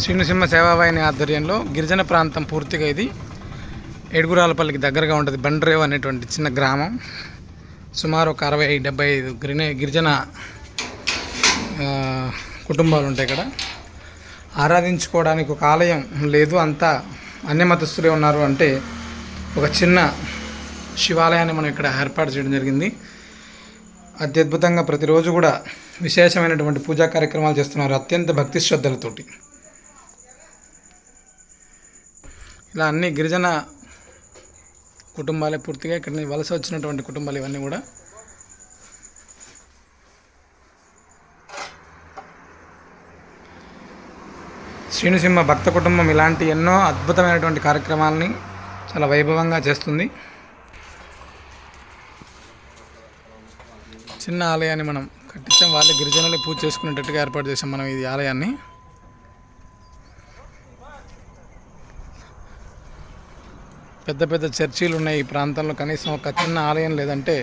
శ్రీనుసింహ సేవావాహిని ఆధ్వర్యంలో గిరిజన ప్రాంతం పూర్తిగా ఇది. ఏడుగురాలపల్లికి దగ్గరగా ఉంటుంది బండ్రేవ్ అనేటువంటి చిన్న గ్రామం. సుమారు ఒక అరవై డెబ్బై ఐదు గిరిజన గిరిజన కుటుంబాలు ఉంటాయి ఇక్కడ. ఆరాధించుకోవడానికి ఒక ఆలయం లేదు అంతా అన్యమతస్తులే ఉన్నారు అంటే ఒక చిన్న శివాలయాన్ని మనం ఇక్కడ ఏర్పాటు చేయడం జరిగింది. అత్యద్భుతంగా ప్రతిరోజు కూడా విశేషమైనటువంటి పూజా కార్యక్రమాలు చేస్తున్నారు అత్యంత భక్తి శ్రద్ధలతోటి. ఇలా అన్ని గిరిజన కుటుంబాలే పూర్తిగా ఇక్కడ వలస వచ్చినటువంటి కుటుంబాలు ఇవన్నీ కూడా. శ్రీనుసింహ భక్త కుటుంబం ఇలాంటి ఎన్నో అద్భుతమైనటువంటి కార్యక్రమాలని చాలా వైభవంగా చేస్తుంది. చిన్న ఆలయాన్ని మనం కట్టించాం. వాళ్ళే గిరిజనులే పూజ చేసుకునేటట్టుగా ఏర్పాటు చేసాం మనం ఇది ఆలయాన్ని. పెద్ద పెద్ద చర్చీలు ఉన్నాయి ఈ ప్రాంతంలో కనీసం ఒక చిన్న ఆలయం లేదంటే